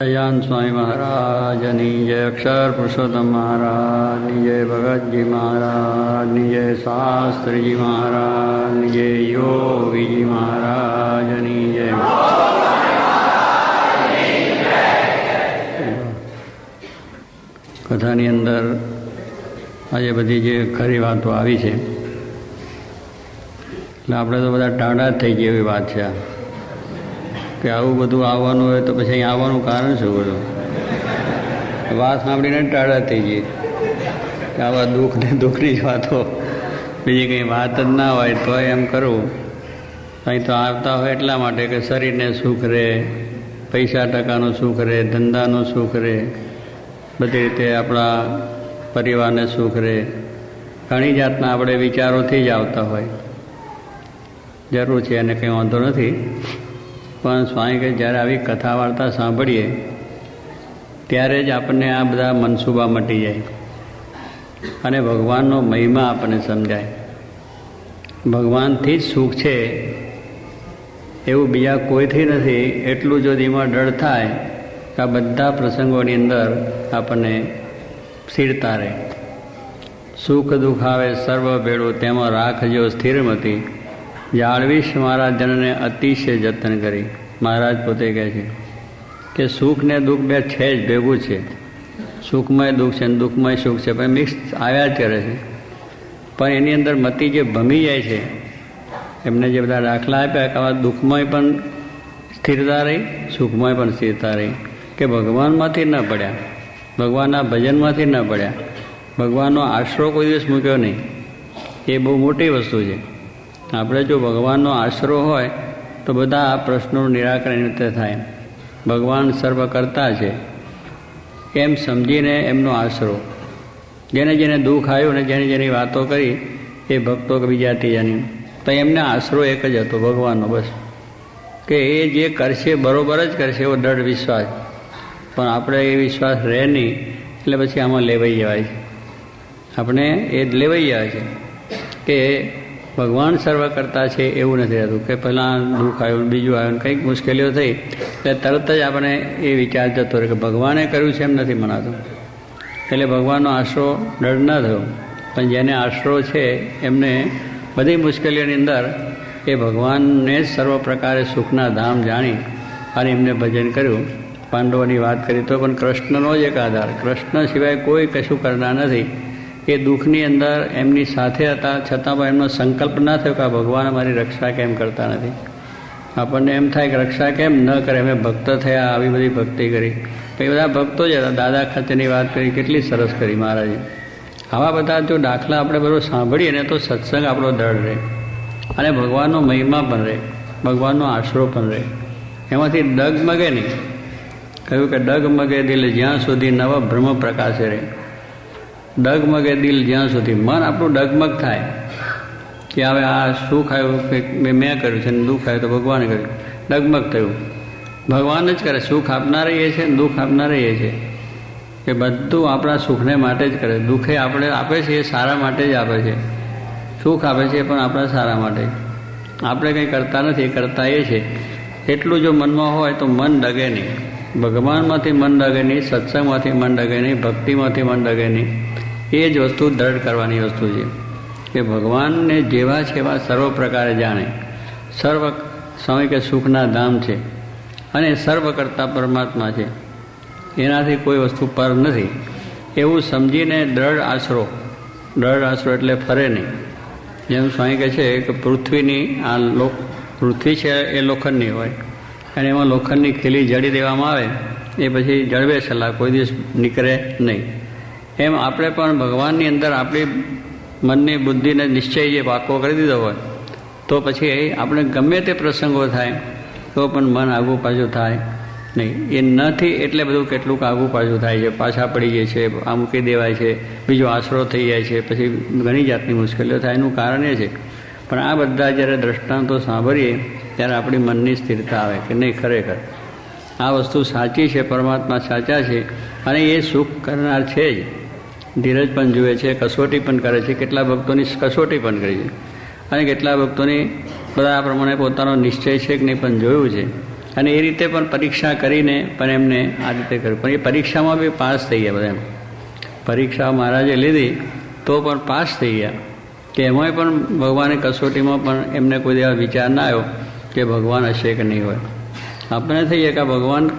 જયાન સ્વામી મહારાજની જય અક્ષર પુરુષોત્તમ મહારાજની જય ભગતજી મહારાજની જય શાસ્ત્રીજી મહારાજની જય યોગીજી મહારાજની જય કથાની અંદર આજે બધી જે ખરી વાતો આવી છે. એટલે આપણે તો બધા ટાઢા થઈ ગયા એવી વાત છે આ. કે આવું બધું આવવાનું હોય તો પછી અહીં આવવાનું કારણ શું બધું? વાત સાંભળીને ટાળા થઈ જઈએ. કે આવા દુઃખ ને દુઃખની જ વાતો. બીજી કંઈ વાત જ ના હોય તો એમ કરવું. અહીં તો આવતા હોય એટલા માટે કે શરીરને સુખ રહે, પૈસા ટકાનું સુખ રહે, ધંધાનું સુખ રહે. બધી રીતે આપણા પરિવારને સુખ રહે. ઘણી જાતના આપણે વિચારોથી જ આવતા હોય. જરૂર છે, એને કંઈ વાંધો નથી. પણ સ્વામી કે જ્યારે આવી કથા વાર્તા સાંભળીએ, ત્યારે જ આપણને આ બધા મનસૂબા મટી જાય. અને ભગવાનનો મહિમા આપણને સમજાય. ભગવાનથી જ સુખ છે, એવું બીજા કોઈથી નથી. એટલું જો ધીમા ડર થાય કે આ બધા પ્રસંગોની અંદર આપણને સ્થિરતા રહે. સુખ દુઃખ આવે, સર્વ ભેળું, તેમાં રાખજો સ્થિરમતી. જાળવીશ મારા જનને અતિશય જતન કરી. મહારાજ પોતે કહે છે કે સુખ ને દુઃખ બે છે જ, ભેગું છે. સુખમય દુઃખ છે ને દુઃખમય સુખ છે. પણ મિક્સ આવ્યા જ કરે છે. પણ એની અંદર મતી જે ભમી જાય છે, એમને જે બધા દાખલા આપ્યા, કે દુઃખમય પણ સ્થિરતા રહી, સુખમય પણ સ્થિરતા રહી. કે ભગવાનમાંથી ન પડ્યા, ભગવાનના ભજનમાંથી ન પડ્યા, ભગવાનનો આશરો કોઈ દિવસ મૂક્યો નહીં. એ બહુ મોટી વસ્તુ છે. આપણે જો ભગવાનનો આશરો હોય, તો બધા આ પ્રશ્નોનું નિરાકરણ રીતે થાય. ભગવાન સર્વ કરતા છે. એમ સમજીને એમનો આશરો. જેને જેને દુઃખ આવ્યું ને જેની જેની વાતો કરી, એ ભક્તો કે બીજા ત્રીજાની. તો એમને આશરો એક જ હતો, ભગવાનનો બસ. કે એ જે કરશે, બરોબર જ કરશે, એવો દૃઢ વિશ્વાસ. પણ આપણે એ વિશ્વાસ રહે નહીં, એટલે પછી આમાં લેવાઈ જવાય છે. આપણે એ લેવાઈ જાય છે. કે ભગવાન સર્વ કરતા છે એવું નથી રહેતું કે પહેલાં દુઃખ આવ્યું બીજું આવ્યું કંઈક મુશ્કેલીઓ થઈ એટલે તરત જ આપણે એ વિચાર જતો રહે કે ભગવાને કર્યું છે એમ નથી મનાતું. એટલે ભગવાનનો આશરો ડર ન થયો. પણ જેને આશરો છે એમને બધી મુશ્કેલીઓની અંદર એ ભગવાનને જ સર્વ પ્રકારે સુખના ધામ જાણી અને એમને ભજન કર્યું. પાંડવોની વાત કરી તો પણ કૃષ્ણનો જ એક આધાર. કૃષ્ણ સિવાય કોઈ કશું કરનાર નથી. એ દુઃખની અંદર એમની સાથે હતા, છતાં પણ એમનો સંકલ્પ ના થયો કે આ ભગવાન અમારી રક્ષા કેમ કરતા નથી. આપણને એમ થાય કે રક્ષા કેમ ન કરે? અમે ભક્ત થયા, આવી બધી ભક્તિ કરી. એ બધા ભક્તો જ હતા. દાદા ખાતેની વાત કરી, કેટલી સરસ કરી મહારાજે. આવા બધા જો દાખલા આપણે બધું સાંભળીએ ને તો સત્સંગ આપણો દળ રહે. અને ભગવાનનો મહિમા પણ રહે. ભગવાનનો આશરો પણ રહે. એમાંથી ડગમગે નહીં. કહ્યું કે ડગમગે દિલ જ્યાં સુધી નવા બ્રહ્મ પ્રકાશે રહે. ડગમગે દિલ જ્યાં સુધી. મન આપણું ડગમગ થાય. કે હવે આ સુખ આવ્યું કે મેં કર્યું છે ને દુઃખ આવ્યું તો ભગવાને કર્યું. ડગમગ થયું. ભગવાન જ કરે. સુખ આપનાર એ છે ને દુઃખ આપનાર એ છે. કે બધું આપણા સુખને માટે જ કરે. દુઃખે આપણે આપે છે એ સારા માટે જ આપે છે. સુખ આપે છે પણ આપણા સારા માટે. આપણે કંઈ કરતા નથી કરતા એ છે. એટલું જો મનમાં હોય તો મન ડગે નહીં. ભગવાનમાંથી મન ડગે નહીં, સત્સંગમાંથી મન ડગે નહીં, ભક્તિમાંથી મન ડગે નહીં. એ જ વસ્તુ દ્રઢ કરવાની વસ્તુ છે કે ભગવાનને જેવા છે એવા સર્વ પ્રકારે જાણે, સર્વ સ્વામી કે સુખના ધામ છે અને સર્વ કરતા પરમાત્મા છે. એનાથી કોઈ વસ્તુ પર નથી. એવું સમજીને દ્રઢ આશરો દ્રઢ આશરો એટલે ફરે નહીં. જેમ સ્વામી કહે છે કે પૃથ્વીની આ લોક, પૃથ્વી છે એ લોખંડની હોય અને એમાં લોખંડની ખીલી જડી દેવામાં આવે, એ પછી જળવે છેલ્લા કોઈ દિવસ નીકળે નહીં. એમ આપણે પણ ભગવાનની અંદર આપણી મનની બુદ્ધિને નિશ્ચય જે પાકો કરી દીધો હોય, તો પછી આપણે ગમે તે પ્રસંગો થાય, તો પણ મન આગું પાછું થાય નહીં. એ નથી એટલે બધું કેટલુંક આગું પાછું થાય છે. પાછા પડી જાય છે, આ મૂકી દેવાય છે, બીજો આશરો થઈ જાય છે, પછી ઘણી જાતની મુશ્કેલીઓ થાય, એનું કારણ એ છે. પણ આ બધા જ્યારે દ્રષ્ટાંતો સાંભળીએ, ત્યારે આપણી મનની સ્થિરતા આવે કે નહીં, ખરેખર. આ વસ્તુ સાચી છે, પરમાત્મા સાચા છે, અને એ સુખ કરનાર છે જ. ધીરજ પણ જુએ છે, કસોટી પણ કરે છે, કેટલા ભક્તોની કસોટી પણ કરી છે. અને કેટલા ભક્તોની બધા પ્રમાણે પોતાનો નિશ્ચય છે કે નહીં પણ જોયું છે. અને એ રીતે પણ પરીક્ષા કરીને પણ એમને આ રીતે કર્યું. પણ એ પરીક્ષામાં બી પાસ થઈ ગયા બધા એમ. પરીક્ષા મહારાજે લીધી, તો પણ પાસ થઈ ગયા. કે એમાંય પણ ભગવાનની કસોટીમાં પણ એમને કોઈ એવા વિચાર ના આવ્યો કે ભગવાન હશે કે નહીં હોય. આપણે થઈએ કે ભગવાન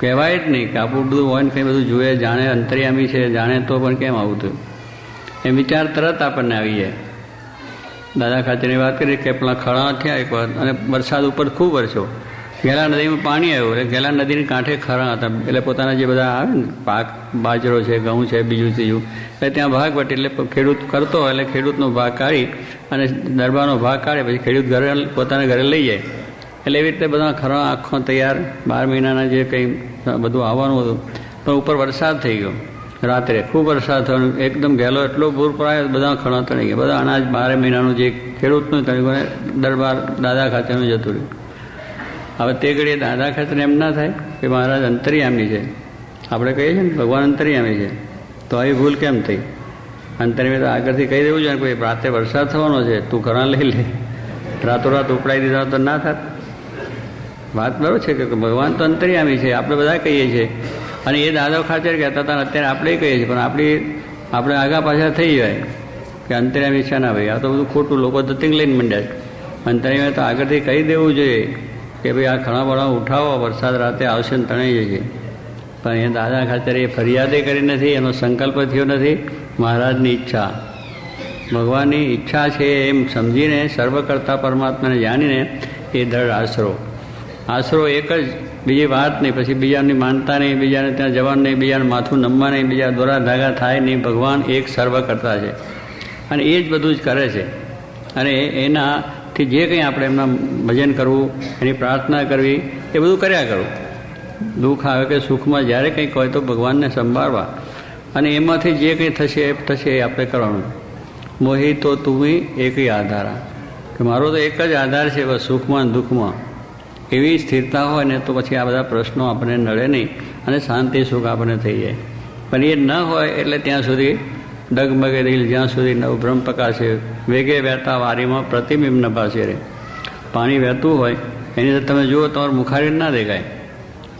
કહેવાય જ નહીં કે આપણું બધું હોય ને કંઈ બધું જોઈએ જાણે, અંતર્યામી છે, જાણે તો પણ કેમ આવું થયું? એ વિચાર તરત આપણને આવી જાય. દાદા ખાતેની વાત કરી કે પેલા ખળા થયા એક વાર, અને વરસાદ ઉપર ખૂબ વરસ્યો. ગેલા નદીમાં પાણી આવ્યું, એટલે ગેલા નદીની કાંઠે ખરા હતા. એટલે પોતાના જે બધા આવે ને, પાક, બાજરો છે, ઘઉં છે, બીજું ત્રીજું એટલે ત્યાં ભાગ વટે, એટલે ખેડૂત કરતો એટલે ખેડૂતનો ભાગ કાઢી અને દરબારનો ભાગ કાઢે, પછી ખેડૂત ઘરે, પોતાના ઘરે લઈ જાય. એટલે એવી રીતે બધા ખરા આખો તૈયાર, બાર મહિનાના જે કંઈ બધું આવવાનું હતું, પણ ઉપર વરસાદ થઈ ગયો. રાત્રે ખૂબ વરસાદ થયો એકદમ ગેલો એટલો પૂર પડાયો બધા ખણા તણી ગયા. બધા અનાજ બારે મહિનાનું જે ખેડૂતનું તણી દરબાર દાદા ખાતેનું જતું રહ્યું. હવે તે ઘડીએ દાદા ખાતર એમ ના થાય કે મહારાજ અંતરિયામી છે. આપણે કહીએ છીએ ને, ભગવાન અંતરિયામી છે. તો આવી ભૂલ કેમ થઈ? અંતરિયામી તો આગળથી કહી દેવું છે ને, કોઈ રાતે વરસાદ થવાનો છે, તું ઘણા લઈ લે. રાતોરાત ઉપડાઈ દીધા તો ના થાત. વાત બરાબર છે કે ભગવાન તો અંતર્યામી છે, આપણે બધા કહીએ છીએ. અને એ દાદા ખાતર કહેતા હતા, અત્યારે આપણે કહીએ છીએ, પણ આપણી, આપણે આગા પાછા થઈ જાય કે અંતર્યામી છે ના ભાઈ? આ તો બધું ખોટું, લોકો દત્તિંગ લઈને મંડ્યા છે અંતરિયામી તો આગળથી કહી દેવું જોઈએ કે ભાઈ, આ ઘણા બળા ઉઠાવો, વરસાદ રાતે આવશે ને તણાઈ જશે. પણ એ દાદા ખાતર એ ફરિયાદે કરી નથી, એનો સંકલ્પ થયો નથી. મહારાજની ઈચ્છા. ભગવાનની ઈચ્છા છે એમ સમજીને સર્વ કરતા પરમાત્માને જાણીને એ દળ આશરો. આશરો એક જ, બીજી વાત નહીં, પછી બીજાની માનતા નહીં, બીજાને ત્યાં જવાનું નહીં, બીજાને માથું નમવા નહીં, બીજા દોરા ધાગા થાય નહીં, ભગવાન એક સર્વ કરતા છે. અને એ જ બધું જ કરે છે. અને એનાથી જે કંઈ આપણે એમના ભજન કરવું, એની પ્રાર્થના કરવી, એ બધું કર્યા કરવું દુઃખ આવે કે સુખમાં જ્યારે કંઈક હોય તો ભગવાનને સંભાળવા. અને એમાંથી જે કંઈ થશે, એ થશે, એ આપણે કરવાનું. મોહી તો તુમી એકય આધારા. કે મારો તો એક જ આધાર છે, બસ સુખમાં દુઃખમાં. એવી સ્થિરતા હોય ને તો પછી આ બધા પ્રશ્નો આપણને નડે નહીં અને શાંતિ સુખ આપણને થઈ જાય. પણ એ ન હોય એટલે ત્યાં સુધી ડગમગે દિલ, જ્યાં સુધી નવ પ્રકાશે, વેગે વહેતા વારીમાં પ્રતિબિંબ નભાશે રહે પાણી વહેતું હોય, એની અંદર તમે જુઓ તમારું મુખારી ના દેખાય.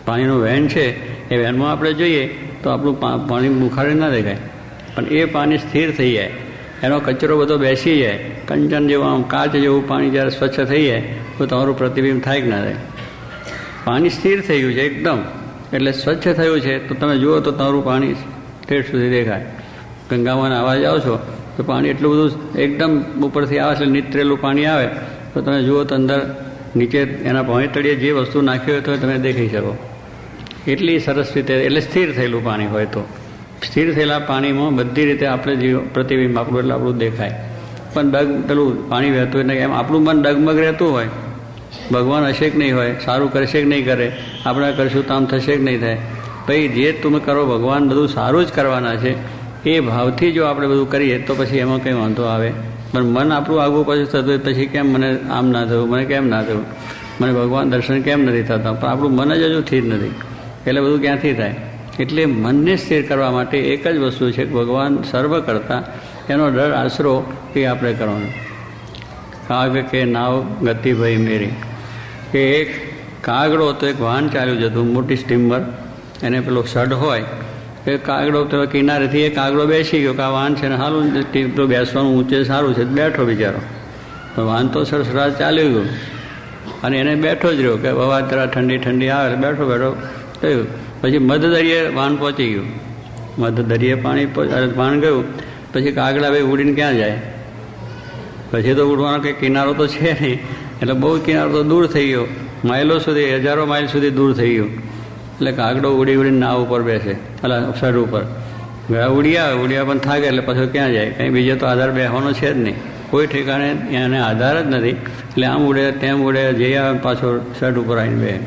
પાણીનું વહેન છે, એ વહેનમાં આપણે જોઈએ તો આપણું પાણી મુખારી ના દેખાય. પણ એ પાણી સ્થિર થઈ જાય. એનો કચરો બધો બેસી જાય. કંચન જેવું આમ કાચ જેવું પાણી જ્યારે સ્વચ્છ થઈ જાય તો તમારું પ્રતિબિંબ થાય કે ના થાય? પાણી સ્થિર થઈ ગયું છે એકદમ. એટલે સ્વચ્છ થયું છે. તો તમે જુઓ તો તમારું પાણી ઠેઠ સુધી દેખાય. ગંગામાં આવા જાઓ છો તો પાણી એટલું બધું એકદમ ઉપરથી આવે છે નીતરેલું પાણી આવે. તો તમે જુઓ તો અંદર નીચે એના પાણી તળિયે જે વસ્તુ નાખી હોય તો તમે દેખી શકો. એટલી સરસ રીતે, એટલે સ્થિર થયેલું પાણી હોય તો. સ્થિર થયેલા પાણીમાં બધી રીતે આપણે જીવ પ્રતિબિંબ આપણું, એટલે આપણું દેખાય. પણ ડગ, પેલું પાણી વહેતું એટલે એમ આપણું મન ડગમગ રહેતું હોય. ભગવાન હશે કે નહીં હોય, સારું કરશે કે નહીં કરે, આપણે કરશું તો આમ થશે કે નહીં થાય. ભાઈ, જે તમે કરો, ભગવાન બધું સારું જ કરવાના છે. એ ભાવથી જો આપણે બધું કરીએ, તો પછી એમાં કંઈ વાંધો આવે. પણ મન આપણું આગવું પાછું થતું હોય, પછી કેમ મને આમ ના થયું મને કેમ ના થયું મને ભગવાન દર્શન કેમ નથી થતા? પણ આપણું મન જ હજુ સ્થિર નથી. એટલે બધું ક્યાંથી થાય? એટલે મનને સ્થિર કરવા માટે એક જ વસ્તુ છે કે ભગવાન સર્વ કરતા, એનો ડર આશરો એ આપણે કરવાનો. કાગ કે નાવ ગતિભાઈ મેરી કે એક કાગડો તો એક વાહન ચાલ્યું જતું મોટી સ્ટીમર એને પેલો સડ હોય એ કાગડો તો કિનારેથી એ કાગડો બેસી ગયો કે આ વાહન છે ને સારું તો બેસવાનું ઊંચે સારું છે બેઠો બિચારો તો વાહન તો સરસ રાત ચાલ્યું ગયું અને એને બેઠો જ રહ્યો, કે હવા જરા ઠંડી ઠંડી આવે બેઠો બેઠો થયું પછી મધ દરિયે વાહન પહોંચી ગયું. મધ દરિયે પાણી વાહન ગયું, પછી કાગડા ભાઈ ઉડીને ક્યાં જાય? પછી તો ઉડવાનો કંઈ કિનારો તો છે નહીં. એટલે બહુ કિનારો તો દૂર થઈ ગયો. માઇલો સુધી, હજારો માઇલ સુધી દૂર થઈ ગયો. એટલે કાગડો ઉડી ઉડીને નાવ ઉપર બેસે. એટલે સર ઉપર. ગયા ઉડ્યા ઉડ્યા પણ થાકે એટલે પછી ક્યાં જાય? કંઈ બીજે તો આધાર બેસવાનો છે જ નહીં. કોઈ ઠેકાણે એને આધાર જ નથી. એટલે આમ ઉડે, તેમ ઉડે જઈ આવે પાછો શર્ટ ઉપર આવીને બે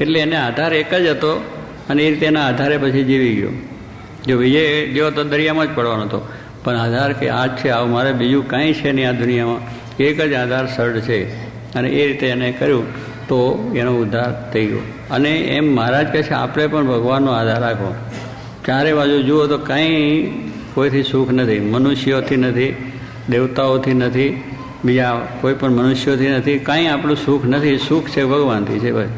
એટલે એને આધાર એક જ હતો અને એ રીતે એના આધારે પછી જીવી ગયો. જો વિજય ગયો તો દરિયામાં જ પડવાનો હતો. પણ આધાર કે આ જ છે, આવું મારે બીજું કાંઈ છે નહીં આ દુનિયામાં. એક જ આધાર સર્ડ છે. અને એ રીતે એને કર્યું તો એનો ઉદ્ધાર થઈ ગયો. અને એમ મહારાજ કહે છે, આપણે પણ ભગવાનનો આધાર રાખો. ચારે બાજુ જુઓ તો કાંઈ કોઈથી સુખ નથી, મનુષ્યોથી નથી, દેવતાઓથી નથી, બીજા કોઈ પણ મનુષ્યોથી નથી. કાંઈ આપણું સુખ નથી. સુખ છે ભગવાનથી, છે ભાઈ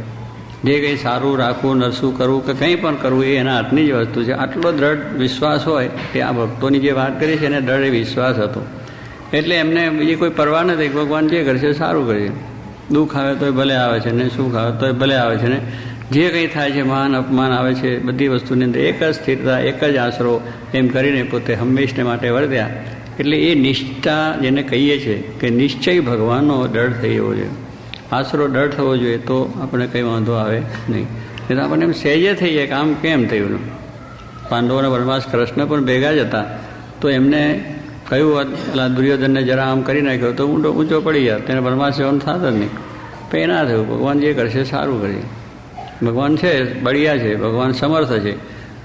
જે કંઈ સારું રાખવું, નરસું કરવું કે કંઈ પણ કરવું એ એના હાથની જ વસ્તુ છે. આટલો દ્રઢ વિશ્વાસ હોય તે આ ભક્તોની જે વાત કરી છે એને દ્રઢ વિશ્વાસ હતો. એટલે એમને બીજી કોઈ પરવા નથી. ભગવાન જે કરશે સારું કરશે. દુઃખ આવે તોય ભલે આવે છે ને સુખ આવે તોય ભલે આવે છે ને. જે કંઈ થાય છે, માન, અપમાન આવે છે, બધી વસ્તુની અંદર એક જ સ્થિરતા, એક જ આશરો એમ કરીને પોતે હંમેશને માટે વર્ત્યા. એટલે એ નિષ્ઠા જેને કહીએ છીએ કે નિશ્ચય ભગવાનનો દળ થઈ એવો જોઈએ આશરો ડર થવો જોઈએ તો આપણે કંઈ વાંધો આવે નહીં. એટલે આપણને એમ સહેજે થઈ જાય કે આમ કેમ થયું પાંડવોના વનવાસ કૃષ્ણ પણ ભેગા જ હતા. તો એમને કહ્યું પેલા દુર્યોધનને જરા આમ કરી નાખ્યો તો ઊંડો ઊંચો પડી ગયા. તેને વનવાસ જવાનું થત જ નહીં. પણ એ ના થયું. ભગવાન જે કરશે સારું કરશે ભગવાન છે બળિયા છે, ભગવાન સમર્થ છે.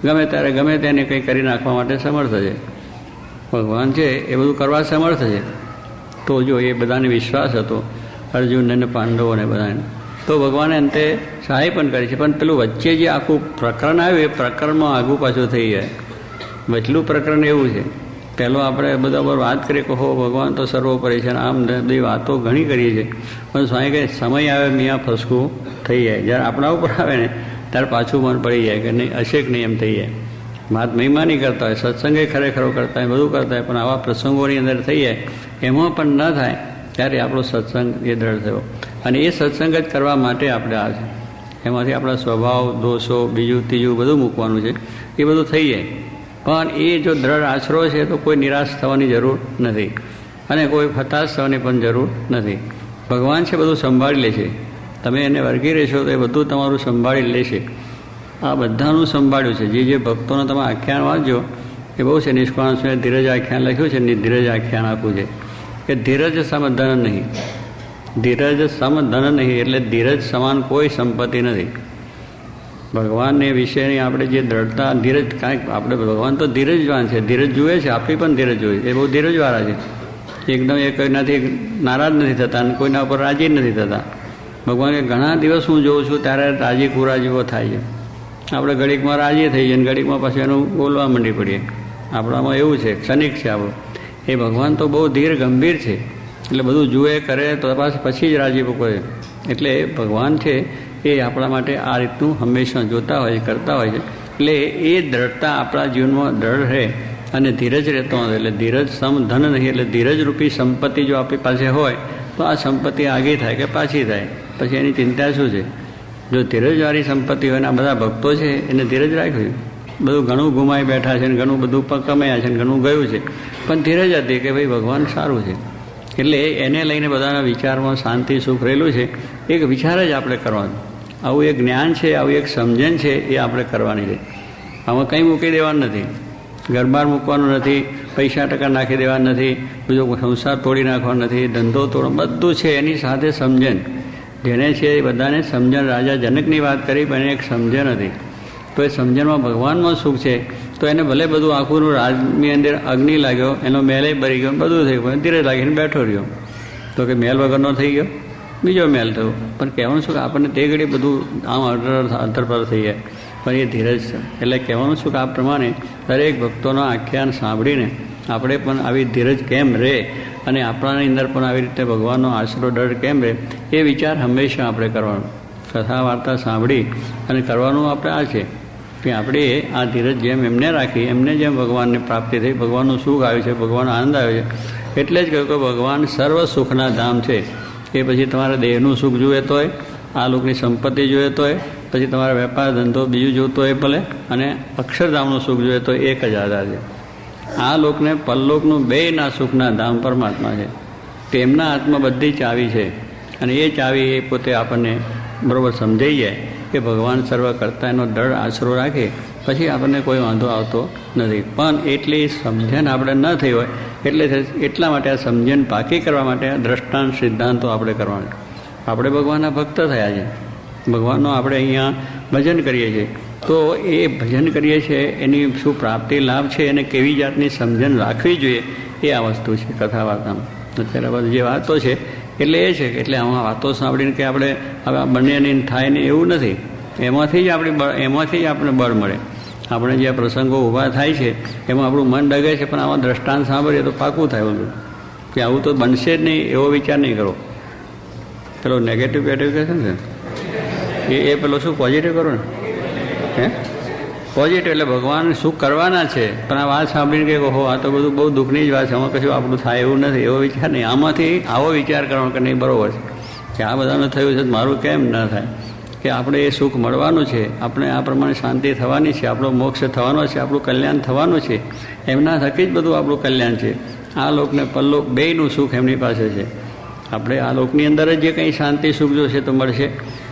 ગમે ત્યારે ગમે તેને કંઈ કરી નાખવા માટે સમર્થ છે. ભગવાન છે, એ બધું કરવા સમર્થ છે. તો જો એ બધાને વિશ્વાસ હતો અર્જુન અને પાંડવોને બધાને. તો ભગવાને અંતે સહાય પણ કરી છે. પણ પેલું વચ્ચે જે આખું પ્રકરણ આવ્યું, એ પ્રકરણમાં આગું પાછું થઈ જાય. વચલું પ્રકરણ એવું છે. પહેલો આપણે બધા પર વાત કરીએ કે હો ભગવાન તો સર્વોપરી છે આમ બધી વાતો ઘણી કરીએ છીએ. પણ સ્વામી કહે, સમય આવે, મિયાં ફસકું થઈ જાય. જ્યારે આપણા ઉપર આવે ને, ત્યારે પાછું મન પડી જાય કે નહીં હશે કે નહીં એમ થઈ જાય. વાત મહિમા નહીં કરતા હોય, સત્સંગે ખરેખરો કરતા હોય, બધું કરતા હોય, પણ આવા પ્રસંગોની અંદર થઈ જાય. એમાં પણ ન થાય. ત્યારે આપણો સત્સંગ એ દ્રઢ થયો. અને એ સત્સંગ જ કરવા માટે આપણે આ છે. એમાંથી આપણા સ્વભાવ, દોષો, બીજું, ત્રીજું બધું મૂકવાનું છે. એ બધું થઈ જાય. પણ એ જો દ્રઢ આશરો છે તો કોઈ નિરાશ થવાની જરૂર નથી. અને કોઈ હતાશ થવાની પણ જરૂર નથી. ભગવાન છે બધું સંભાળી લે છે. તમે એને વર્ગી રહેશો તો એ બધું તમારું સંભાળી લેશે. આ બધાનું સંભાળ્યું છે. જે જે ભક્તોને તમે આખ્યાન વાંચજો, એ બહુ છે. સ્વામી ધીરજ આખ્યાન લખ્યું છે ને ધીરજ આખ્યાન આપવું છે. કે ધીરજ સમધન નહીં. ધીરજ સમધન નહીં એટલે ધીરજ સમાન કોઈ સંપત્તિ નથી. ભગવાનને વિશેની આપણે જે દ્રઢતા, ધીરજ કાંઈક આપણે ભગવાન તો ધીરજવાન છે, ધીરજ જુએ છે આપણી પણ ધીરજ જોઈએ એ બહુ ધીરજવાળા છે. એકદમ એ કોઈનાથી નારાજ નથી થતા અને કોઈના ઉપર રાજી નથી થતા. ભગવાને ઘણા દિવસ હું જોઉં છું, ત્યારે રાજી કુરાજીઓ થાય છે. આપણે ઘડીકમાં રાજી થઈ જઈએ ઘડીકમાં પછી એનું બોલવા માંડી પડીએ. આપણામાં એવું છે, ક્ષણિક છે આપણું. એ ભગવાન, તો બહુ ધીર ગંભીર છે. એટલે બધું જુએ, કરે, તો પાછું, પછી જ રાજીપો કરે એટલે ભગવાન છે, એ આપણા માટે આ રીતનું હંમેશા જોતા હોય કરતા હોય છે. એટલે એ દ્રઢતા આપણા જીવનમાં દ્રઢ રહે અને ધીરજ રહેતો હોય એટલે ધીરજ સમ ધન નહીં, એટલે ધીરજ રૂપી સંપત્તિ જો આપણી પાસે હોય, તો આ સંપત્તિ આગી થાય કે પાછી થાય? પછી એની ચિંતા શું છે? જો ધીરજવાળી સંપત્તિ હોય ને આ બધા ભક્તો છે, એને ધીરજ રાખ્યું. બધું ઘણું ગુમાઈ બેઠા છે ને ઘણું બધું કમાયા છે ને ઘણું ગયું છે. પણ ધીરજ હતી કે ભાઈ ભગવાન સારું છે. એટલે એને લઈને બધાના વિચારમાં શાંતિ, સુખ રહેલું છે. એક વિચાર જ આપણે કરવાનો. આવું એક જ્ઞાન છે, આવું એક સમજણ છે, એ આપણે કરવાની છે. આમાં કંઈ મૂકી દેવાનું નથી. ઘરબાર મૂકવાનું નથી, પૈસા ટકા નાખી દેવાનું નથી, બીજો સંસાર તોડી નાખવાનો નથી, ધંધો તોડો, બધું છે એની સાથે સમજણ. જેને છે એ બધાને સમજણ, રાજા જનકની વાત કરી, પણ એક સમજણ હતી. તો એ સમજણમાં ભગવાનમાં સુખ છે. તો એને ભલે બધું આખું રાજની અંદર અગ્નિ લાગ્યો, એનો મેલે ભરી ગયો, બધું થઈ ગયું. ધીરે લાગીને બેઠો રહ્યો. તો કે મેલ વગરનો થઈ ગયો. બીજો મેલ થયો. પણ કહેવાનું શું કે આપણને તે ઘડી બધું આમ અંતર પર થઈ જાય. પણ એ ધીરજ છે. એટલે કહેવાનું શું કે આ પ્રમાણે દરેક ભક્તોનો આખ્યાન સાંભળીને આપણે પણ આવી ધીરજ કેમ રહે અને આપણાની અંદર પણ આવી રીતે ભગવાનનો આશરો, ડર કેમ રહે, એ વિચાર હંમેશા આપણે કરવાનો. કથા વાર્તા સાંભળી અને કરવાનું આપણે આ છે. કે આપણે આ ધીરજ જેમ એમને રાખી, એમને જેમ ભગવાનને પ્રાપ્તિ થઈ, ભગવાનનું સુખ આવ્યું છે, ભગવાનનો આનંદ આવ્યો છે, એટલે જ કહ્યું કે ભગવાન સર્વ સુખના ધામ છે. એ પછી તમારા દેહનું સુખ જોઈએ તોય, આ લોકની સંપત્તિ જોઈએ તોય, પછી તમારા વેપાર ધંધો બીજું જોતો હોય ભલે, અને અક્ષરધામનું સુખ જોઈએ તો એક જ આધાર છે. આ લોકને પલ્લોકનું બેયના સુખના ધામ પરમાત્મા છે. તેમના હાથમાં બધી ચાવી છે. અને એ ચાવી એ પોતે આપણને બરાબર સમજાઈ જાય કે ભગવાન સર્વ કરતા એનો દળ આશરો રાખે, પછી આપણને કોઈ વાંધો આવતો નથી. પણ એટલી સમજણ આપણે ન થઈ હોય, એટલે એટલા માટે આ સમજણ પાકી કરવા માટે દ્રષ્ટાંત, સિદ્ધાંતો આપણે કરવાના આપણે ભગવાનના ભક્ત થયા છે. ભગવાનનો આપણે અહીંયા ભજન કરીએ છીએ. તો એ ભજન કરીએ છીએ, એની શું પ્રાપ્તિ, લાભ છે અને કેવી જાતની સમજણ રાખવી જોઈએ, એ આ વસ્તુ છે કથા વાર્તામાં. અત્યારે જે વાતો છે એટલે એ છે કે એટલે આમાં વાતો સાંભળીને કે આપણે હવે આ બંનેની થાય ને એવું નથી. એમાંથી જ આપણી એમાંથી જ આપણે બળ મળે. આપણે જે પ્રસંગો ઊભા થાય છે, એમાં આપણું મન ડગે છે, પણ આમાં દ્રષ્ટાંત સાંભળીએ તો પાકું થાય બધું. કે આવું તો બનશે જ નહીં, એવો વિચાર નહીં કરો. પેલો નેગેટિવ પેટિવ કહે છે ને? એ એ પેલો શું પોઝિટિવ કરો ને? હે? પોઝિટિવ એટલે ભગવાન સુખ કરવાના છે. પણ આ વાત સાંભળીને કે ઓહો, આ તો બધું બહુ દુઃખની જ વાત છે. આમાં કશું આપણું થાય એવું નથી. એવો વિચાર નહીં. આમાંથી આવો વિચાર કરવાનો કે નહીં, બરોબર છે. કે આ બધાનું થયું છે મારું કેમ ન થાય? કે આપણે એ સુખ મળવાનું છે. આપણે આ પ્રમાણે શાંતિ થવાની છે. આપણો મોક્ષ થવાનો છે. આપણું કલ્યાણ થવાનું છે. એમના થકી જ બધું આપણું કલ્યાણ છે. આ લોકને પલ્લોક બેયનું સુખ એમની પાસે છે. આપણે આ લોકની અંદર જ જે કંઈ શાંતિ, સુખ જોશે તો મળશે.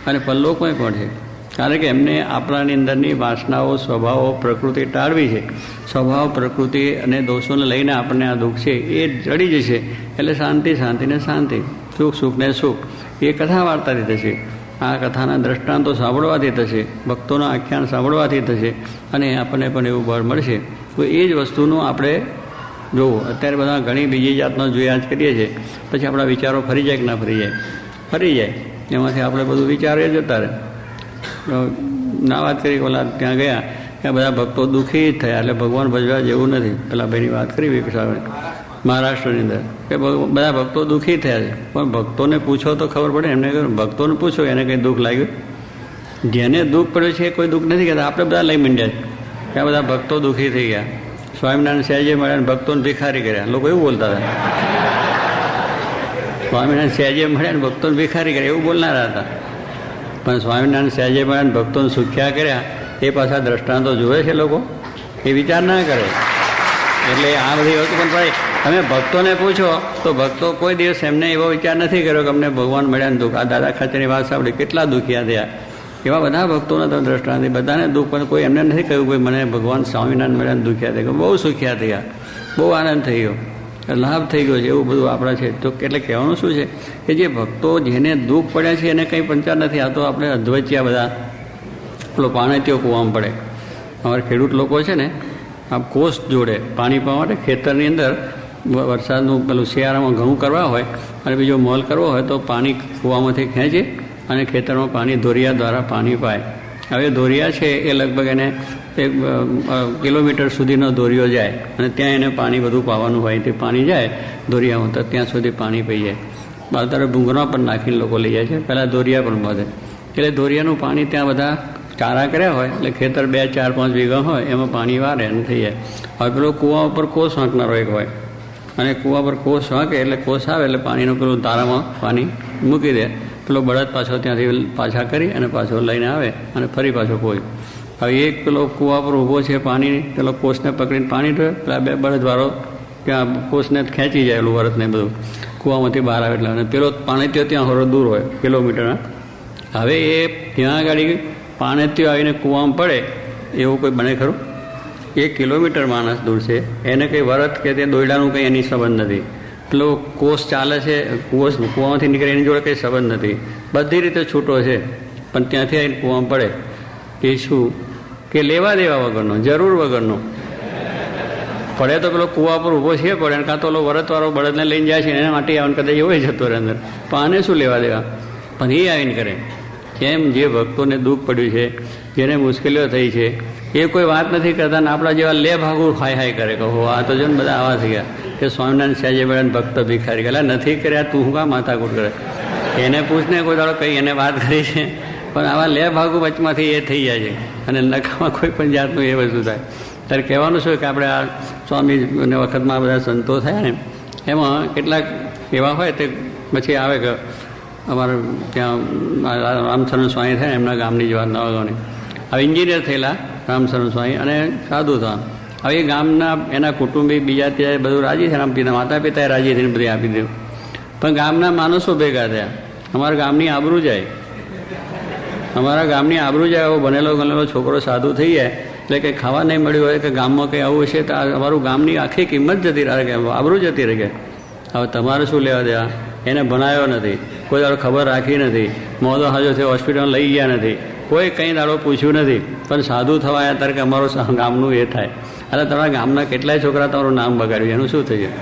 અને પલ્લોકમાં પણ છે. કારણ કે એમને આપણાની અંદરની વાસનાઓ, સ્વભાવો, પ્રકૃતિ ટાળવી છે. સ્વભાવ, પ્રકૃતિ અને દોષોને લઈને આપણને આ દુઃખ છે એ જડી જશે. એટલે શાંતિ શાંતિને શાંતિ. સુખ સુખને સુખ. એ કથા વાર્તાથી થશે. આ કથાના દ્રષ્ટાંતો સાંભળવાથી થશે. ભક્તોના આખ્યાન સાંભળવાથી થશે. અને આપણને પણ એવું બળ મળશે. તો એ જ વસ્તુનું આપણે જોવું. અત્યારે બધા ઘણી બીજી જાતનો જોયા જ કરીએ છીએ. પછી આપણા વિચારો ફરી જાય કે ના ફરી જાય? ફરી જાય. એમાંથી આપણે બધું વિચારે જતા રહે ના વાત કરી ઓલા ત્યાં ગયા, ત્યાં બધા ભક્તો દુઃખી થયા, એટલે ભગવાન ભજવા જેવું નથી. પેલા ભાઈની વાત કરી વિકસાવે મહારાષ્ટ્રની અંદર, કે બધા ભક્તો દુઃખી થયા છે. પણ ભક્તોને પૂછો તો ખબર પડે, એમને ભક્તોને પૂછો, એને કંઈ દુઃખ લાગ્યું? જેને દુઃખ પડ્યું છે એ કોઈ દુઃખ નથી કહેતા. આપણે બધા લઈ મંડ્યા ત્યાં બધા ભક્તો દુઃખી થઈ ગયા. સ્વામિનારાયણ સહેજે મળ્યા ભક્તોને ભિખારી કર્યા. લોકો એવું બોલતા હતા. સ્વામિનારાયણ સહેજે મળ્યા ભક્તોને ભિખારી કર્યા. એવું બોલનારા હતા. પણ સ્વામિનારાયણ સહેજે મળ્યા ભક્તોને સુખ્યા કર્યા. એ પાછા દ્રષ્ટાંતો જુએ છે લોકો? એ વિચાર ના કરે. એટલે આ બધી વસ્તુ પણ ભાઈ તમે ભક્તોને પૂછો, તો ભક્તો કોઈ દિવસ એમને એવો વિચાર નથી કર્યો કે અમને ભગવાન મળ્યા દુઃખ. આ દાદા ખાતેની વાત સાંભળી, કેટલા દુખ્યા થયા. એવા બધા ભક્તોના તમે દ્રષ્ટાંત. બધાને દુઃખ, પણ કોઈ એમને નથી કહ્યું કે મને ભગવાન સ્વામિનારાયણ મળ્યા દુઃખ્યા થયા. બહુ સુખ્યા થયા. બહુ આનંદ થઈ ગયો લાભ થઈ ગયો છે, એવું બધું આપણા છે. તો એટલે કહેવાનું શું છે? કે જે ભક્તો જેને દુઃખ પડ્યા છે, એને કંઈ પંચાર નથી. આ તો આપણે અદ્વૈચ્યા બધા. પેલો પાણીત્યો કૂવામાં પડે. અમારે ખેડૂત લોકો છે ને, આ કોષ જોડે, પાણી પાવા માટે ખેતરની અંદર વરસાદનું પેલું શિયાળામાં ઘઉં કરવા હોય અને બીજો મોલ કરવો હોય તો પાણી કૂવામાંથી ખેંચે અને ખેતરમાં પાણી ધોરિયા દ્વારા પાણી પાય. હવે ધોરિયા છે એ લગભગ એને એક કિલોમીટર સુધીનો દોરિયો જાય અને ત્યાં એને પાણી બધું પાવાનું હોય તે પાણી જાય દોરિયામાં, તો ત્યાં સુધી પાણી પી જાય. બાલતારે ભૂંગરા પણ નાખીને લોકો લઈ જાય છે. પહેલાં દોરિયા પણ બાંધે એટલે દોરિયાનું પાણી ત્યાં બધા ચારા કર્યા હોય, એટલે ખેતર બે, ચાર, પાંચ વીઘા હોય, એમાં પાણી વારે અને થઈ જાય. હવે પેલો કૂવા ઉપર કોસ વાંકનારો એક હોય. અને કૂવા પર કોસ વાંકે એટલે કોસ આવે એટલે પાણીનું પેલું તારામાં પાણી મૂકી દે. પેલો બળદ પાછો ત્યાંથી પાછા કરી અને પાછો લઈને આવે અને ફરી પાછો કોઈ. હવે એક પેલો કૂવા પર ઊભો છે, પાણી, પેલો કોષને પકડીને પાણી ઢોળે પેલા બે બળદવાળો ત્યાં કોષને ખેંચી જાય એલું વરતને બધું. કૂવામાંથી બહાર આવે એટલે. અને પેલો પાણી ત્યાં હોરો દૂર હોય, કિલોમીટરના. હવે એ ત્યાં આગળ પાણીથી આવીને કૂવામાં પડે, એવું કોઈ બને ખરું? એક કિલોમીટર માણસ દૂર છે. એને કંઈ વરત કે તે દોયડાનું કંઈ એની સંબંધ નથી. પેલો કોષ ચાલે છે કોષ કૂવામાંથી નીકળે એની જોડે કંઈ સંબંધ નથી. બધી રીતે છૂટો છે, પણ ત્યાંથી આવીને કૂવામાં પડે. એ શું કે લેવા દેવા વગરનો, જરૂર વગરનો. પડે તો પેલો કૂવા પર ઊભો છે, પડે કાં તો પેલો વરતવાળો બળદને લઈને જાય છે એના માટે આવન કદાચ એવો જતો રહે અંદર. પણ આને શું લેવા દેવા? પણ એ આવીને કરે. કેમ? જે ભક્તોને દુઃખ પડ્યું છે, જેને મુશ્કેલીઓ થઈ છે, એ કોઈ વાત નથી કરતા ને આપણા જેવા લે ભાગુ હાય હાય કરે કહો આ તો જો ને બધા આવા થઈ ગયા. કે સ્વામિનારાયણ સહેજે બેન ભક્ત ભિખારી ગયેલા નથી કર્યા, તું શું કા માથાકૂટ કરે? એને પૂછને કોઈ દાડો કંઈ એને વાત કરી છે? પણ આવા લે ભાગો વચમાંથી એ થઈ જાય છે. અને નકામાં કોઈ પણ જાતનું એ વસ્તુ થાય. ત્યારે કહેવાનું શું કે આપણે આ સ્વામી વખતમાં બધા સંતો થયા ને, એમાં કેટલાક એવા હોય તે પછી આવે કે અમારે ત્યાં રામચરણ સ્વામી થયા એમના ગામની જ વાત નવા ગામની હવે એન્જિનિયર થયેલા રામચરણ સ્વામી અને સાધુ થવા હવે એ ગામના એના કુટુંબી બીજા ત્યાં બધું રાજી આમ પિતા માતા પિતાએ રાજી થઈને બધી આપી દીધું. પણ ગામના માણસો ભેગા થયા. અમારા ગામની આબરૂ જાય. અમારા ગામની આબરૂ જાય એવો બનેલો ગનેલો છોકરો સાધુ થઈ જાય, એટલે કંઈ ખાવા નહીં મળ્યું હોય કે ગામમાં કંઈ આવું હશે, તો અમારું ગામની આખી કિંમત જતી રહે આબરૂ જતી રહે હવે તમારે શું લેવા દેવા? એને ભણાયો નથી, કોઈ દાડો ખબર રાખી નથી, મોદો હાજો થયો હોસ્પિટલ લઈ ગયા નથી, કોઈ કંઈ દાડો પૂછ્યું નથી, પણ સાધુ થવા આવ્યા ત્યારે કે અમારું ગામનું એ થાય. અરે તમારા ગામના કેટલાય છોકરા તમારું નામ બગાડ્યું, એનું શું થયું?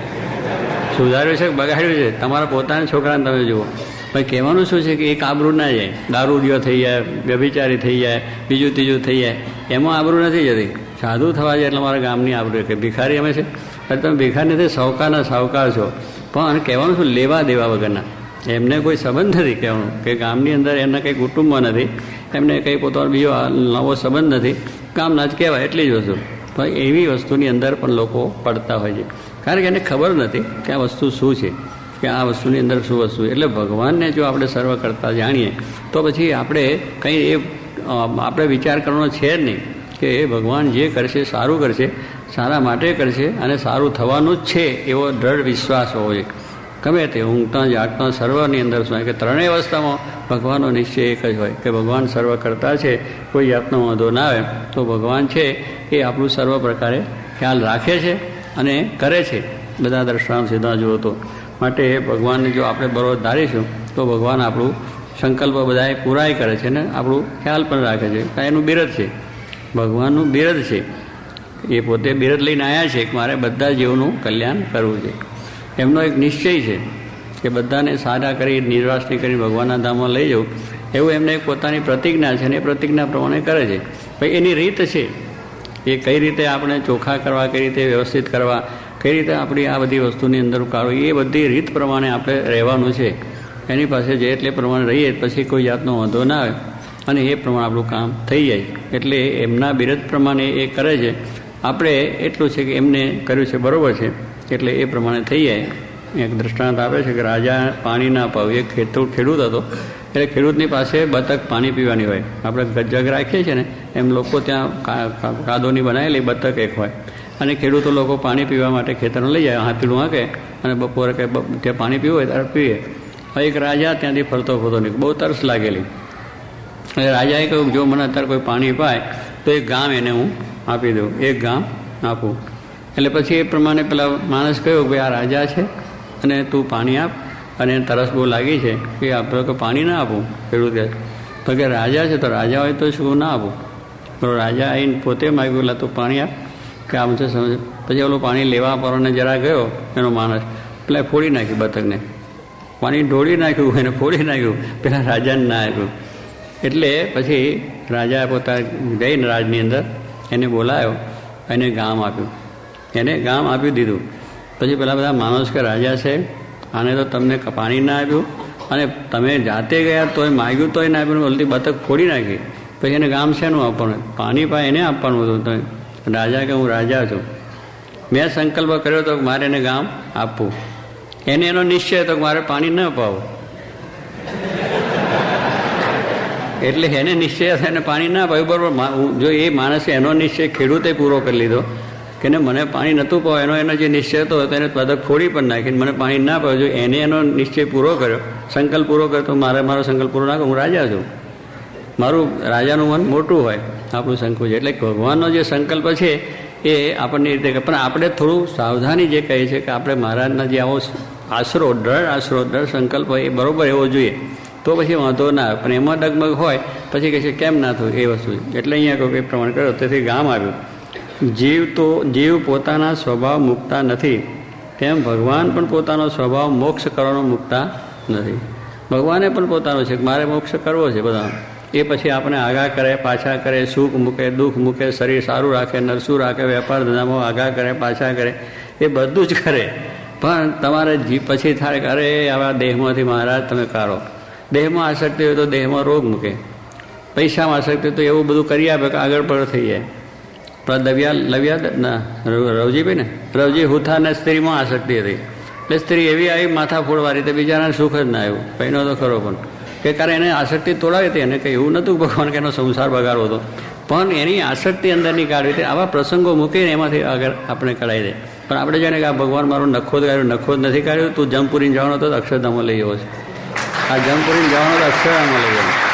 સુધાર્યું છે બગાડ્યું છે? તમારા પોતાના છોકરાને તમે જુઓ. ભાઈ, કહેવાનું શું છે કે એક આબરૂ ના જાય. દારૂડિયો થઈ જાય, વ્યભિચારી થઈ જાય, બીજું ત્રીજું થઈ જાય. એમાં આબરૂ નથી જતી. સાધુ થવા જાય એટલે મારા ગામની આબરૂ કે ભિખારી અમે છે. અરે તમે ભિખારી નથી સાવકારના સાવકાર છો. પણ કહેવાનું શું? લેવા દેવા વગરના. એમને કોઈ સંબંધ નથી કહેવાનું. કે ગામની અંદર એમના કંઈ કુટુંબમાં નથી. એમને કંઈ પોતાનો બીજો નવો સંબંધ નથી. ગામના જ કહેવાય એટલી જ વસ્તુ. પણ એવી વસ્તુની અંદર પણ લોકો પડતા હોય છે. કારણ કે એને ખબર નથી કે આ વસ્તુ શું છે. કે આ વસ્તુની અંદર શું વસ્તુ એટલે ભગવાનને જો આપણે સર્વ કરતા જાણીએ, તો પછી આપણે કંઈ એ આપણે વિચાર કરવાનો છે જ નહીં કે એ ભગવાન જે કરશે, સારું કરશે, સારા માટે કરશે અને સારું થવાનું જ છે એવો દ્રઢ વિશ્વાસ હોવો જોઈએ. ગમે તે ઊંઘતા, જાગતા, સર્વની અંદર શું કે ત્રણેય અવસ્થામાં ભગવાનનો નિશ્ચય એક જ હોય કે ભગવાન સર્વ કરતા છે, કોઈ જાતનો વાંધો ના આવે, તો ભગવાન છે એ આપણું સર્વ પ્રકારે ખ્યાલ રાખે છે અને કરે છે. બધા દ્રષ્ટાંત સીધા જુઓ તો. માટે ભગવાનને જો આપણે બરોબર ધારીશું, તો ભગવાન આપણું સંકલ્પ બધાએ પૂરાય કરે છે ને આપણું ખ્યાલ પણ રાખે છે. કાંઈ એનું બિરદ છે. ભગવાનનું બિરદ છે. એ પોતે બિરદ લઈને આવ્યા છે કે મારે બધા જીવનું કલ્યાણ કરવું છે. એમનો એક નિશ્ચય છે કે બધાને સારા કરી, નિર્વાસની કરી ભગવાનના ધામમાં લઈ જવું. એવું એમને એક પોતાની પ્રતિજ્ઞા છે અને એ પ્રતિજ્ઞા પ્રમાણે કરે છે. ભાઈ, એની રીત છે. એ કઈ રીતે આપણે ચોખ્ખા કરવા, કઈ રીતે વ્યવસ્થિત કરવા કઈ રીતે આપણી આ બધી વસ્તુની અંદર કાઢવું એ બધી રીત પ્રમાણે આપણે રહેવાનું છે. એની પાસે જે એટલે પ્રમાણે રહીએ પછી કોઈ જાતનો વાંધો ના આવે. અને એ પ્રમાણે આપણું કામ થઈ જાય. એટલે એમના બિરદ પ્રમાણે એ કરે છે. આપણે એટલું છે કે એમને કર્યું છે, બરાબર છે. એટલે એ પ્રમાણે થઈ જાય. એક દ્રષ્ટાંત આપે છે કે રાજા પાણી ના પાવ એક ખેડૂત ખેડૂત હતો. એટલે ખેડૂતની પાસે બતક પાણી પીવાની હોય. આપણે જગ રાખીએ છીએ ને, એમ લોકો ત્યાં કાદોની બનાવેલી બતક એક હોય. અને ખેડૂતો લોકો પાણી પીવા માટે ખેતરને લઈ જાય. હાથીડું હાંકે અને બપોરે કે ત્યાં પાણી પીવું હોય ત્યારે પીએ. એક રાજા ત્યાંથી ફરતો ફરતો નીકળ બહુ તરસ લાગેલી. અને રાજાએ કહ્યું, જો મને અત્યારે કોઈ પાણી પાય તો એક ગામ એને હું આપી દઉં. એક ગામ આપું. એટલે પછી એ પ્રમાણે પેલા માણસ કહ્યું કે આ રાજા છે અને તું પાણી આપ. અને તરસ બહુ લાગી છે કે આપણે કે પાણી ના આપું ખેડૂત. તો કે રાજા છે તો રાજા હોય તો શું ના આપું? રાજા આવીને પોતે માગ્યું એટલે તું પાણી આપ. કે આમ છે, સમજ? પછી ઓલું પાણી લેવા પરને જરા ગયો, એનો માણસ. પેલા ફોડી નાખ્યું બતકને. પાણી ઢોળી નાખ્યું, એને ફોડી નાખ્યું. પેલા રાજાને ના આપ્યું. એટલે પછી રાજા પોતા જઈને રાજની અંદર, એને બોલાયો, એને ગામ આપ્યું. એને ગામ આપી દીધું. પછી પેલા બધા માણસ કે રાજા છે, આને તો તમને પાણી ના આપ્યું, અને તમે જાતે ગયા તોય માગ્યું તોય ના આપ્યું ઓલતી બતક ફોડી નાખી. પછી એને ગામ શેનું આપવાનું? પાણી પાય એને આપવાનું હતું તો રાજા કે હું રાજા છું. મેં સંકલ્પ કર્યો તો મારે એને ગામ આપવું. એને એનો નિશ્ચય તો મારે પાણી ન અપાવું. એટલે એને નિશ્ચય એને પાણી ના અપાયું. બરાબર જો એ માણસે એનો નિશ્ચય ખેડૂતે પૂરો કરી લીધો કે મને પાણી નહોતું પાવ એનો એનો જે નિશ્ચય હતો એને પદક ફોડી પણ નાખીને મને પાણી ના પાવ જો એને એનો નિશ્ચય પૂરો કર્યો, સંકલ્પ પૂરો કર્યો, તો મારે મારો સંકલ્પ પૂરો ના હું રાજા છું. મારું રાજાનું મન મોટું હોય. આપણું સંકોચ. એટલે ભગવાનનો જે સંકલ્પ છે એ આપણને રીતે પણ આપણે થોડું સાવધાની જે કહે છે કે આપણે મહારાજના જે આવો આશરો, દ્રઢ આશરો, દ્રઢ સંકલ્પ એ બરાબર એવો જોઈએ. તો પછી વાંધો ના આવે. પણ એમાં ડગમગ હોય, પછી કહે છે, કેમ ના થયું એ વસ્તુ? એટલે અહીંયા કોઈ પ્રમાણ કર્યો. તેથી ગામ આવ્યું. જીવ તો જીવ પોતાના સ્વભાવ મૂકતા નથી. તેમ ભગવાન પણ પોતાનો સ્વભાવ મોક્ષ કરવાનો મૂકતા નથી. ભગવાને પણ પોતાનો છે મારે મોક્ષ કરવો છે બધા એ પછી આપણે આઘા કરે, પાછા કરે, સુખ મૂકે, દુઃખ મૂકે, શરીર સારું રાખે, નરસું રાખે, વેપાર ધંધામાં આઘા કરે, પાછા કરે, એ બધું જ કરે. પણ તમારે જી, પછી થાય કે, અરે, આવા દેહમાંથી મહારાજ તમે કાઢો. દેહમાં આસક્તિ હોય તો દેહમાં રોગ મૂકે. પૈસામાં આસક્તિ હોય તો એવું બધું કરી આપે કે આગળ પર થઈ જાય. પણ દવિયા, લવ્યા ના રવજીભાઈ ને રવજી હુથાને સ્ત્રીમાં આસક્તિ હતી. એટલે સ્ત્રી એવી આવી માથા ફોડવા તો બિચારાને સુખ જ ના આવ્યું. પહેનો તો ખરો પણ. કે કારણ એને આસક્તિ તોડાવી હતી એને કંઈ એવું નહોતું ભગવાન કે એનો સંસાર બગાડવો હતો. પણ એની આસક્તિ અંદરની કાઢવી હતી. આવા પ્રસંગો મૂકીને એમાંથી આગળ આપણે કઢાઈ દે. પણ આપણે જાણે કે આ ભગવાન મારો નખો જ કાઢ્યો નખો જ નથી કાઢ્યું તું જમપુરીને જવાનો હતો અક્ષરધામો લઈ ગયો છે. આ જમપુરીને જવાનો તો અક્ષરધામો લઈ ગયો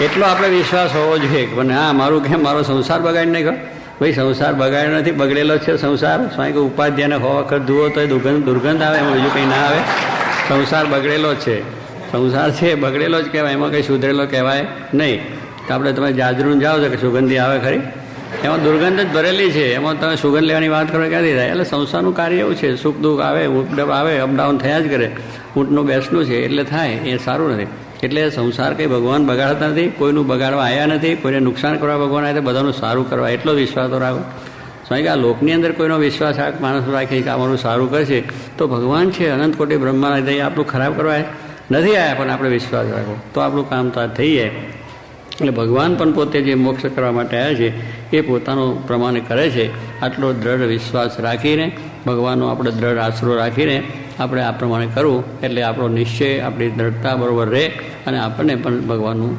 એટલો આપણે વિશ્વાસ હોવો જોઈએ કે પણ હા, મારું કેમ? મારો સંસાર બગાડી નાખ્યો? ભાઈ, સંસાર બગાડ્યો નથી, બગડેલો છે સંસાર. સ્વાય કે ઉપાધ્યાયને હોવા વખત ધુવો તો દુર્ગંધ દુર્ગંધ આવે, એમાં બીજું કંઈ ના આવે. સંસાર બગડેલો છે. સંસાર છે, બગડેલો જ કહેવાય, એમાં કંઈ સુધરેલો કહેવાય નહીં. તો આપણે તમે જાજરૂન જાઓ છો કે સુગંધી આવે ખરી? એમાં દુર્ગંધ જ ભરેલી છે. એમાં તમે સુગંધ લેવાની વાત કરો ક્યાંથી થાય? એટલે સંસારનું કાર્ય એવું છે. સુખ દુઃખ આવે ઉપડપ આવે અપડાઉન થયા જ કરે. ઊંટનું બેસનું છે, એટલે થાય, એ સારું નથી. એટલે સંસાર કંઈ ભગવાન બગાડતા નથી, કોઈનું બગાડવા આવ્યા નથી, કોઈને નુકસાન કરવા ભગવાન આવ્યા બધાનું સારું કરવા. એટલો વિશ્વાસ તો રાખો. સ્વામી કે આ લોકની અંદર કોઈનો વિશ્વાસ માણસ રાખે કે અમારું સારું કરશે. તો ભગવાન છે, અનંત કોટી બ્રહ્માના આપણું ખરાબ કરવા નથી આવ્યા પણ આપણે વિશ્વાસ રાખો. તો આપણું કામ તો થઈ જાય. એટલે ભગવાન પણ પોતે જે મોક્ષ કરવા માટે આવ્યા છે, એ પોતાનું પ્રમાણે કરે છે. આટલો દ્રઢ વિશ્વાસ રાખીને, ભગવાનનો આપણે દ્રઢ આશરો રાખીને આપણે આ પ્રમાણે કરવું. એટલે આપણો નિશ્ચય, આપણી દ્રઢતા બરોબર રહે અને આપણને પણ ભગવાનનું